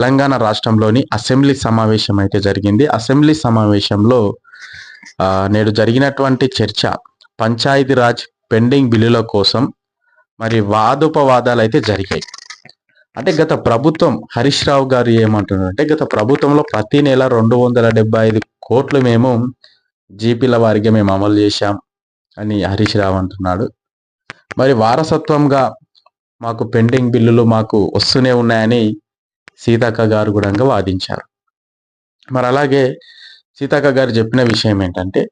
తెలంగాణ రాష్ట్రంలోని అసెంబ్లీ సమావేశం అయితే జరిగింది. అసెంబ్లీ సమావేశంలో నేడు జరిగినటువంటి చర్చ పంచాయతీరాజ్ పెండింగ్ బిల్లుల కోసం మరి వాదోపవాదాలు అయితే జరిగాయి. అంటే గత ప్రభుత్వం హరీష్ రావు గారు ఏమంటున్నారు అంటే గత ప్రభుత్వంలో ప్రతి నెల రెండు వందల డెబ్బై ఐదు కోట్లు మేము జీపీల వారికి మేము అమలు చేశాం అని హరీష్ రావు అంటున్నాడు. మరి వారసత్వంగా మాకు పెండింగ్ బిల్లులు మాకు వస్తూనే ఉన్నాయని సీతక్క గారు కూడా వాదించారు. మరి అలాగే సీతక్క గారు చెప్పిన విషయం ఏంటంటే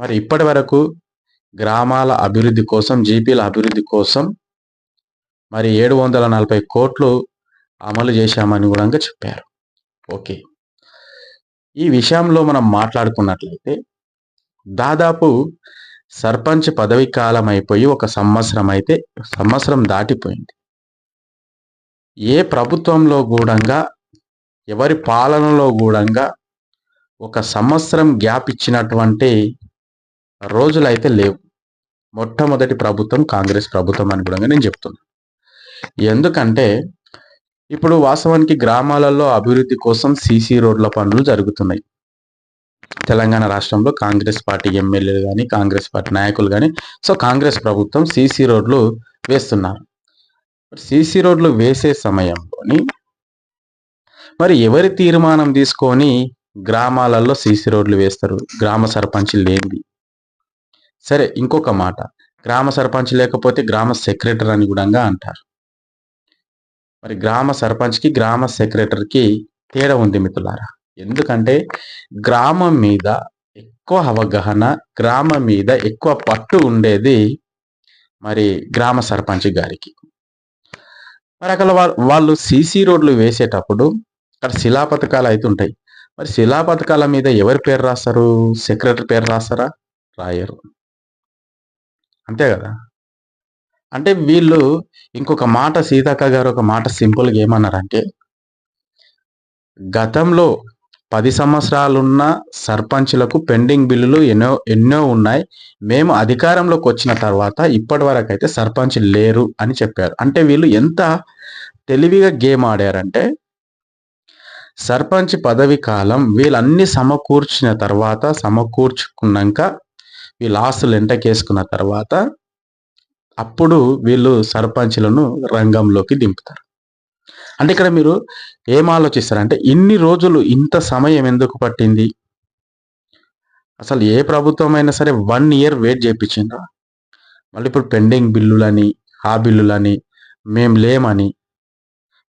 మరి ఇప్పటి వరకు గ్రామాల అభివృద్ధి కోసం జీపీల అభివృద్ధి కోసం మరి ఏడు వందల నలభై కోట్లు అమలు చేశామని కూడా చెప్పారు. ఓకే. ఈ విషయంలో మనం మాట్లాడుకున్నట్లయితే దాదాపు సర్పంచ్ పదవి కాలం అయిపోయి ఒక సంవత్సరం అయితే సంవత్సరం దాటిపోయింది. ఏ ప్రభుత్వంలో గూడంగా ఎవరి పాలనలో గూడంగా ఒక సంవత్సరం గ్యాప్ ఇచ్చినటువంటి రోజులైతే లేవు. మొట్టమొదటి ప్రభుత్వం కాంగ్రెస్ ప్రభుత్వం అని కూడా నేను చెప్తున్నాను ఎందుకంటే ఇప్పుడు వాస్తవానికి గ్రామాలలో అభివృద్ధి కోసం సీసీ రోడ్ల పనులు జరుగుతున్నాయి. తెలంగాణ రాష్ట్రంలో కాంగ్రెస్ పార్టీ ఎమ్మెల్యేలు కానీ కాంగ్రెస్ పార్టీ నాయకులు కానీ సో కాంగ్రెస్ ప్రభుత్వం సీసీ రోడ్లు వేస్తున్నారు. సీసీ రోడ్లు వేసే సమయంలోని మరి ఎవరి తీర్మానం తీసుకొని గ్రామాలలో సీసీ రోడ్లు వేస్తారు? గ్రామ సర్పంచ్ లేనిది. సరే ఇంకొక మాట. గ్రామ సర్పంచ్ లేకపోతే గ్రామ సెక్రటరీ అని కూడా అంటారు. మరి గ్రామ సర్పంచ్కి గ్రామ సెక్రటరీకి తేడా ఉంది మిత్రులారా. ఎందుకంటే గ్రామం మీద ఎక్కువ అవగాహన గ్రామం మీద ఎక్కువ పట్టు ఉండేది మరి గ్రామ సర్పంచ్ గారికి. మరి అక్కడ వాళ్ళు వాళ్ళు సీసీ రోడ్లు వేసేటప్పుడు అక్కడ శిలా పథకాలు అయితే ఉంటాయి. మరి శిలా పథకాల మీద ఎవరి పేరు రాస్తారు? సెక్రటరీ పేరు రాస్తారా? రాయరు. అంతే కదా? అంటే వీళ్ళు ఇంకొక మాట సీతక్క గారు ఒక మాట సింపుల్గా ఏమన్నారంటే గతంలో పది సంవత్సరాలున్న సర్పంచ్లకు పెండింగ్ బిల్లులు ఎన్నో ఎన్నో ఉన్నాయి. మేము అధికారంలోకి వచ్చిన తర్వాత ఇప్పటి వరకు అయితే సర్పంచ్ లేరు అని చెప్పారు. అంటే వీళ్ళు ఎంత తెలివిగా గేమ్ ఆడారంటే సర్పంచ్ పదవి కాలం వీళ్ళన్ని సమకూర్చిన తర్వాత సమకూర్చుకున్నాక వీళ్ళ ఆస్తులు ఎంటకేసుకున్న తర్వాత అప్పుడు వీళ్ళు సర్పంచ్లను రంగంలోకి దింపుతారు. అంటే ఇక్కడ మీరు ఏం ఆలోచిస్తారంటే ఇన్ని రోజులు ఇంత సమయం ఎందుకు పట్టింది? అసలు ఏ ప్రభుత్వం అయినా సరే వన్ ఇయర్ వెయిట్ చేయించిందా మళ్ళీ ఇప్పుడు పెండింగ్ బిల్లులని ఆ బిల్లులని మేం లేమని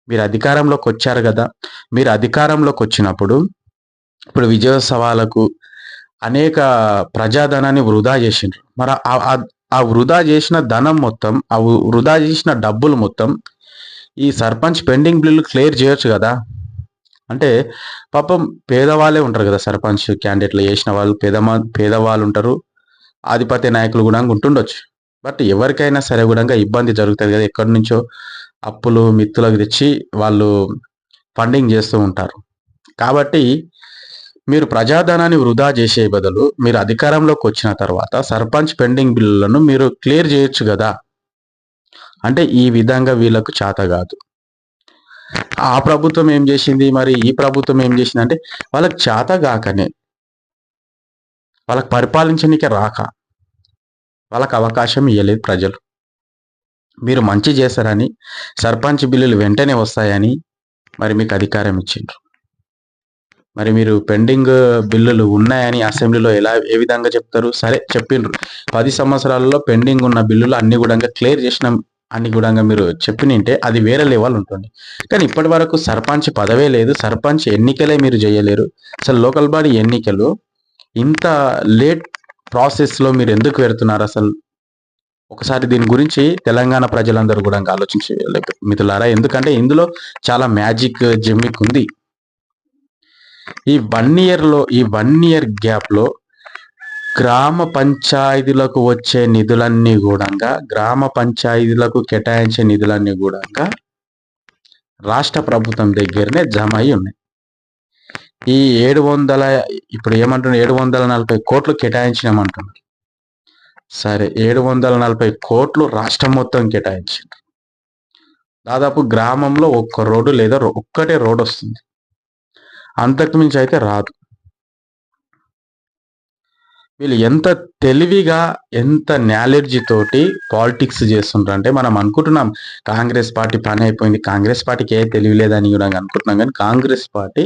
మీరు అధికారంలోకి వచ్చారు కదా? మీరు అధికారంలోకి వచ్చినప్పుడు ఇప్పుడు విజయోత్సవాలకు అనేక ప్రజాధనాన్ని వృధా చేసిండ్రు. మరి ఆ- ఆ- వృధా చేసిన ధనం మొత్తం ఆ వృధా చేసిన డబ్బులు మొత్తం ఈ సర్పంచ్ పెండింగ్ బిల్లు క్లియర్ చేయొచ్చు కదా? అంటే పాపం పేదవాళ్ళే ఉంటారు కదా సర్పంచ్ క్యాండిడేట్లు చేసిన వాళ్ళు పేదమా పేదవాళ్ళు ఉంటారు ఆధిపత్య నాయకులు కూడా ఉంటుండొచ్చు. బట్ ఎవరికైనా సరే కూడా ఇబ్బంది జరుగుతుంది కదా. ఎక్కడి నుంచో అప్పులు మిత్తులకు తెచ్చి వాళ్ళు ఫండింగ్ చేస్తూ ఉంటారు. కాబట్టి మీరు ప్రజాధనాన్ని వృధా చేసే బదులు మీరు అధికారంలోకి వచ్చిన తర్వాత సర్పంచ్ పెండింగ్ బిల్లులను మీరు క్లియర్ చేయొచ్చు కదా? అంటే ఈ విధంగా వీళ్ళకు చేత కాదు. ఆ ప్రభుత్వం ఏం చేసింది? మరి ఈ ప్రభుత్వం ఏం చేసింది అంటే వాళ్ళకి చేత కాకనే వాళ్ళకి పరిపాలించనికే రాక వాళ్ళకి అవకాశం ఇవ్వలేదు ప్రజలు. మీరు మంచి చేస్తారని సర్పంచ్ బిల్లులు వెంటనే వస్తాయని మరి మీకు అధికారం ఇచ్చిండ్రు. మరి మీరు పెండింగ్ బిల్లులు ఉన్నాయని అసెంబ్లీలో ఎలా ఏ విధంగా చెప్తారు? సరే చెప్పిండ్రు పది సంవత్సరాలలో పెండింగ్ ఉన్న బిల్లులు అన్ని కూడా క్లియర్ చేసినాం. అని కూడా మీరు చెప్పినింటే అది వేరే లెవెల్ ఉంటుంది. కానీ ఇప్పటి వరకు సర్పంచ్ పదవే లేదు. సర్పంచ్ ఎన్నికలే మీరు చేయలేరు. అసలు లోకల్ బాడీ ఎన్నికలు ఇంత లేట్ ప్రాసెస్లో మీరు ఎందుకు పెడుతున్నారు అసలు? ఒకసారి దీని గురించి తెలంగాణ ప్రజలందరూ కూడా ఆలోచించి మిథులారా ఎందుకంటే ఇందులో చాలా మ్యాజిక్ జిమ్మిక్ ఉంది. ఈ వన్ ఇయర్లో ఈ వన్ ఇయర్ గ్యాప్లో గ్రామ పంచాయతీలకు వచ్చే నిధులన్నీ కూడా గ్రామ పంచాయతీలకు కేటాయించే నిధులన్నీ కూడా రాష్ట్ర ప్రభుత్వం దగ్గరనే జమ అయి ఉన్నాయి. ఈ ఏడు వందల ఇప్పుడు ఏమంటున్నారు? ఏడు వందల నలభై కోట్లు కేటాయించినామంటున్నారు. సరే ఏడు వందల నలభై కోట్లు రాష్ట్రం మొత్తం కేటాయించింది. దాదాపు గ్రామంలో ఒక్క రోడ్డు లేదా ఒక్కటే రోడ్డు అంతకు మించి అయితే రాదు. వీళ్ళు ఎంత తెలివిగా, ఎంత నాలెడ్జ్ తోటి పాలిటిక్స్ చేస్తుండ్రంటే మనం అనుకుంటున్నాం కాంగ్రెస్ పార్టీ పని అయిపోయింది. కాంగ్రెస్ పార్టీకి ఏ తెలివి లేదని కూడా అనుకుంటున్నాం కానీ కాంగ్రెస్ పార్టీ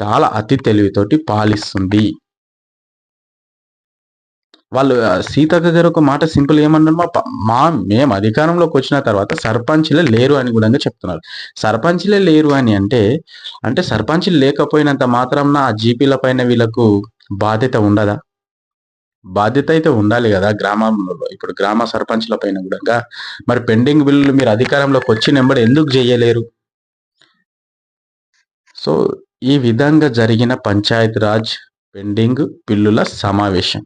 చాలా అతి తెలివితోటి పాలిస్తుంది. వాళ్ళు సీతక్క గారు ఒక మాట సింపుల్ ఏమన్నారు మా మా మేము అధికారంలోకి వచ్చిన తర్వాత సర్పంచ్‌లే లేరు అని కూడా చెప్తున్నారు. సర్పంచ్‌లే లేరు అని అంటే, అంటే సర్పంచ్‌లు లేకపోయినంత మాత్రం ఆ జీపీల పైన వీళ్ళకు బాధ్యత ఉండదా? బాధ్యత అయితే ఉండాలి కదా గ్రామంలో. ఇప్పుడు గ్రామ సర్పంచ్‌ల పైన కూడా. మరి పెండింగ్ బిల్లులు మీరు అధికారంలోకి వచ్చినెంబడి ఎందుకు చేయలేరు? సో, ఈ విధంగా జరిగిన పంచాయత్ రాజ్ పెండింగ్ బిల్లుల సమావేశం.